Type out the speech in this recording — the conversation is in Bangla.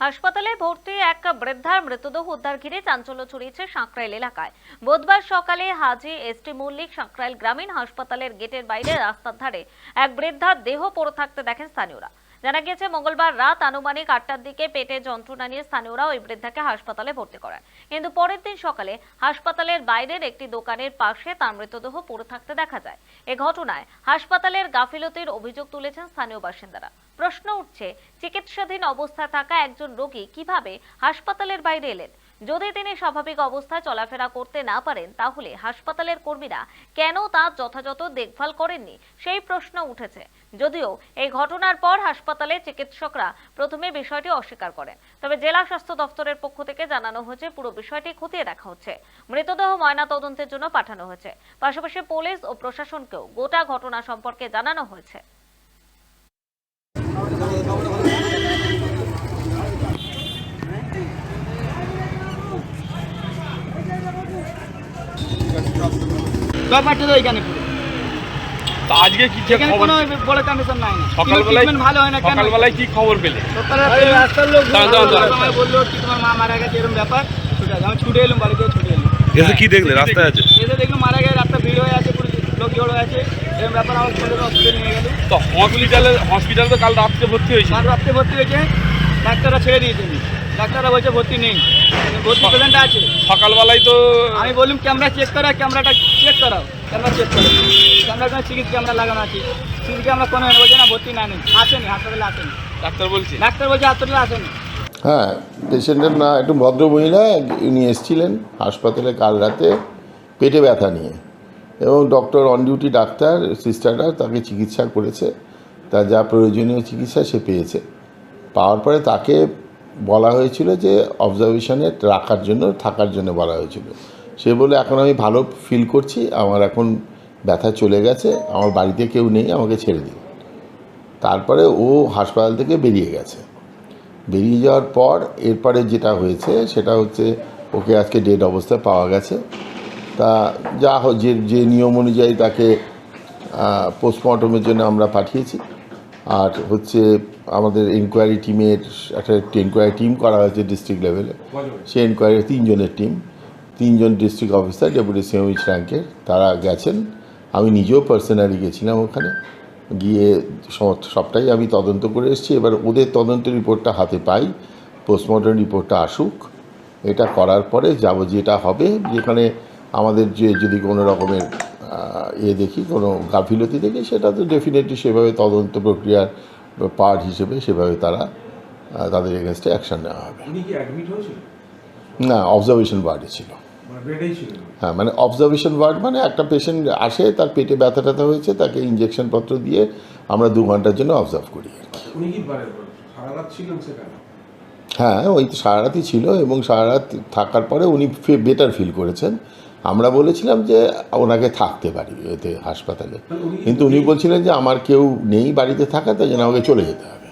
হাসপাতালে ভর্তি এক বৃদ্ধার মৃতদেহ উদ্ধার ঘিরে চাঞ্চল্য ছড়িয়েছে সাঁকরাইল এলাকায়। বুধবার সকালে হাজি এসটি মল্লিক সাঁকরাইল গ্রামীণ হাসপাতালের গেটের বাইরে রাস্তার ধারে এক বৃদ্ধার দেহ পড়ে থাকতে দেখেন স্থানীয়রা। জানা গিয়েছে, মঙ্গলবার রাত আনুমানিক আটটার দিকে পেটে যন্ত্রণা নিয়ে স্থানীয়রা ওই বৃদ্ধাকে হাসপাতালে ভর্তি করায় কিন্তু পরের দিন সকালে হাসপাতালের বাইরের একটি দোকানের পাশে তার মৃতদেহ পড়ে থাকতে দেখা যায়। এ ঘটনায় হাসপাতালের গাফিলতির অভিযোগ তুলেছেন স্থানীয় বাসিন্দারা। প্রশ্ন উঠছে, চিকিৎসাধীন অবস্থায় থাকা একজন রোগী কীভাবে হাসপাতালের বাইরে এলেন? যদি তিনি স্বাভাবিক অবস্থায় চলাফেরা করতে না পারেন, তাহলে হাসপাতালের কর্মীরা কেন তার যথাযথ দেখভাল করেননি? সেই প্রশ্ন উঠেছে। যদিও এই ঘটনার পর হাসপাতালে চিকিৎসকরা প্রথমে বিষয়টি অস্বীকার করেন। তবে জেলা স্বাস্থ্য দপ্তরের পক্ষ থেকে জানানো হয়েছে, পুরো বিষয়টি খতিয়ে দেখা হচ্ছে। মৃতদেহ ময়না তদন্তের জন্য পাঠানো হয়েছে। পাশাপাশি পুলিশ ও প্রশাসনকেও গোটা ঘটনা সম্পর্কে জানানো হয়েছে। ব্যাপারটা তো এখানে। তা আজকে কি এখানে খবর? কোনো বড় কমিশন নাই। সকালবেলায় ভালো হয় না সকালবেলায় কি খবর পেলে? রাস্তার লোক বলল কি তোমার মা মারা গেছে এরকম ব্যাপার। আমি ছুটে এলাম বাড়িতে ছুটে এলাম। এসে কি দেখলে? রাস্তায় আছে এসে দেখলাম মারা গেছে রাস্তা ভিড় হয়ে আছে লোক জড়ো হয়ে আছে। এরকম ব্যাপার আমার ছেলে হসপিটালে নিয়ে গেল। তো হসপিটালে হসপিটালে তো কাল রাত্রে ভর্তি হয়েছে। কাল রাত্রে ভর্তি হয়েছে ডাক্তাররা ছেড়ে দিয়েছে ডাক্তাররা বলছে ভর্তি নেই। ভর্তি পেশেন্ট আছে। সকালবেলায় তো আমি বললাম ক্যামেরা চেক করা ক্যামেরাটা চেক করাও ক্যামেরা চেক করো কোনো সিসি ক্যামেরা লাগানো আছে। সিসি ক্যামেরা কোনো বলছে না ভর্তি না নেই। আসেনি হাসপাতালে আসেনি। ডাক্তার বলছে? ডাক্তার বলছে হাসপাতালে আসেনি। হ্যাঁ পেশেন্টের না একটু ভদ্র মহিলা উনি এসেছিলেন হাসপাতালে কাল রাতে পেটে ব্যথা নিয়ে। এবং ডক্টর অন ডিউটি ডাক্তার সিস্টাররা তাকে চিকিৎসা করেছে। তার যা প্রয়োজনীয় চিকিৎসা সে পেয়েছে। পাওয়ার পরে তাকে বলা হয়েছিল যে অবজারভেশনে রাখার জন্য থাকার জন্য বলা হয়েছিল। সে বলে এখন আমি ভালো ফিল করছি আমার এখন ব্যথা চলে গেছে আমার বাড়িতে কেউ নেই আমাকে ছেড়ে দিন। তারপরে ও হাসপাতাল থেকে বেরিয়ে গেছে। বেরিয়ে যাওয়ার পর এরপরে যেটা হয়েছে সেটা হচ্ছে ওকে আজকে ডেড অবস্থায় পাওয়া গেছে। তা যা হোক যে যে নিয়ম অনুযায়ী তাকে পোস্টমর্টমের জন্য আমরা পাঠিয়েছি। আর হচ্ছে আমাদের এনকোয়ারি টিমের একটা এনকোয়ারি টিম করা হয়েছে ডিস্ট্রিক্ট লেভেলে সেই এনকোয়ারি তিনজনের টিম তিনজন ডিস্ট্রিক্ট অফিসার ডেপুটি সিএমইচ র্যাঙ্কের তারা গেছেন। আমি নিজেও পার্সোনালি গেছিলাম ওখানে। গিয়ে সমস্ত সবটাই আমি তদন্ত করে এসেছি। এবার ওদের তদন্ত রিপোর্টটা হাতে পাই। পোস্টমর্টম রিপোর্টটা আসুক। এটা করার পরে যাব যেটা হবে। যেখানে আমাদের যে যদি কোনো রকমের ইয়ে দেখি কোনো গাফিলতি দেখি সেটা তো ডেফিনেটলি সেভাবে তদন্ত প্রক্রিয়ার পার্ট হিসেবে সেভাবে তারা তাদের এগেনস্টে অ্যাকশন নেওয়া হবে। না অবজারভেশন ওয়ার্ডে ছিল। হ্যাঁ মানে অবজারভেশন ওয়ার্ড মানে একটা পেশেন্ট আসে তার পেটে ব্যথা ট্যাথা হয়েছে তাকে ইঞ্জেকশন পত্র দিয়ে আমরা দু ঘণ্টার জন্য অবজার্ভ করি। মানে সেখানে? হ্যাঁ ওই তো সারা রাতই ছিল এবং সারা রাত থাকার পরে উনি বেটার ফিল করেছেন। আমরা বলেছিলাম যে ওনাকে থাকতে পারি এতে হাসপাতালে। কিন্তু উনি বলছিলেন যে আমার কেউ নেই বাড়িতে থাকা তাই জন্য আমাকে চলে যেতে হবে।